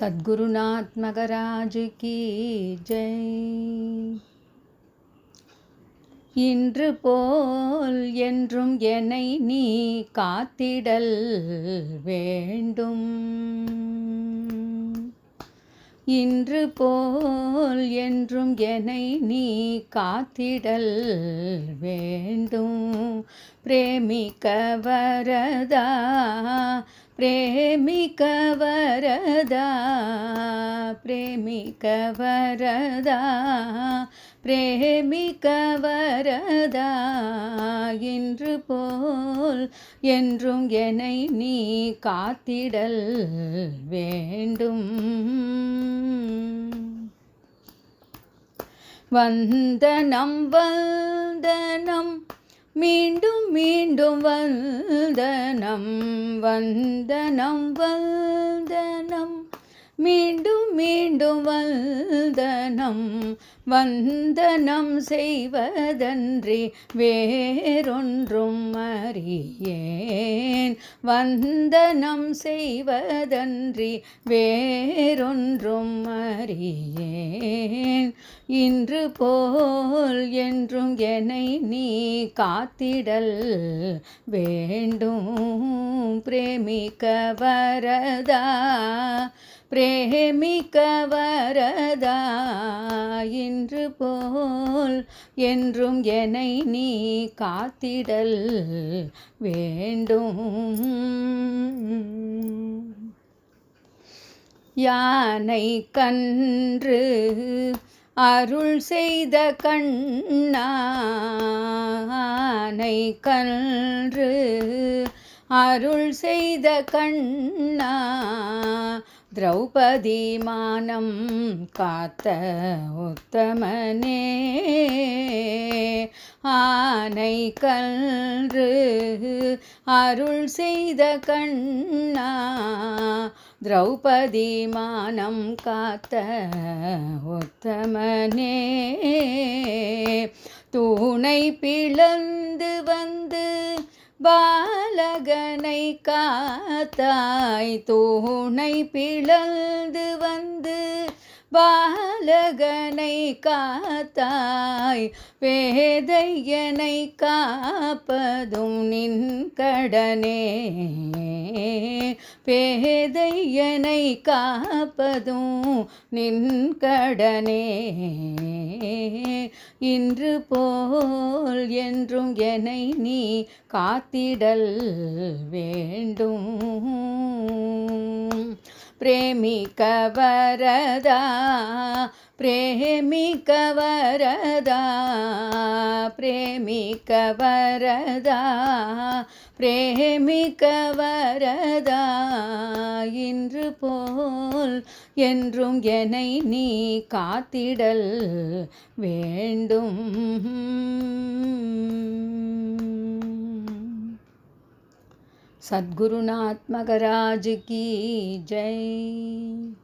Satgurunath key Jai. இன்று போல் என்றும் என்னை நீ காத்திடல் வேண்டும். இன்று போல் என்றும் என்னை நீ காத்திடல் வேண்டும். பிரேமிக்க வரதா பிரேமிக்க வரதா பிரேமிக்க வரதா பிரேமிக்க வரதா இன்று போல் என்றும் என்னை நீ காத்திடல் வேண்டும். வந்தனம் வந்தனம் மீண்டும் மீண்டும் வந்தனம் வந்தனம் வந்த மீண்டும் மீண்டும் வந்தனம் வந்தனம் செய்வதன்றி வேறொன்றும் அறியேன். வந்தனம் செய்வதன்றி வேறொன்றும் அறியேன். இன்று போல் என்றும் என்னை நீ காத்திடல் வேண்டும் பிரேமிக்க வரதா? பிரேமிக்க வரதா இன்று போல் என்றும் என்னை நீ காத்திடல் வேண்டும். யானை கன்று அருள் செய்த கண்ணானை கன்று அருள் செய்த கண்ணா திரௌபதிமானம் காத்த உத்தமனே. ஆனை கன்று அருள் செய்த கண்ணா. திரௌபதிமானம் காத்த உத்தமனே. தூணை பிளந்து வந்து பாலகனை காத்தாய் தூணை பிளந்து வந்து பாலகனை காத்தாய் பேதையனை காப்பதும் நின் கடனே. பேதையனை காப்பதும் நின் கடனே. இன்று போல் என்றும் என்னை நீ காத்திடல் வேண்டும். பிரேமிக்க வரதா பிரேமிக்க வரதா பிரேமிக்க வரதா பிரேமிக்க வரதா இன்று போல் என்றும் என்னை நீ காத்திடல் வேண்டும். सद्गुरुनात्मकराज की जय।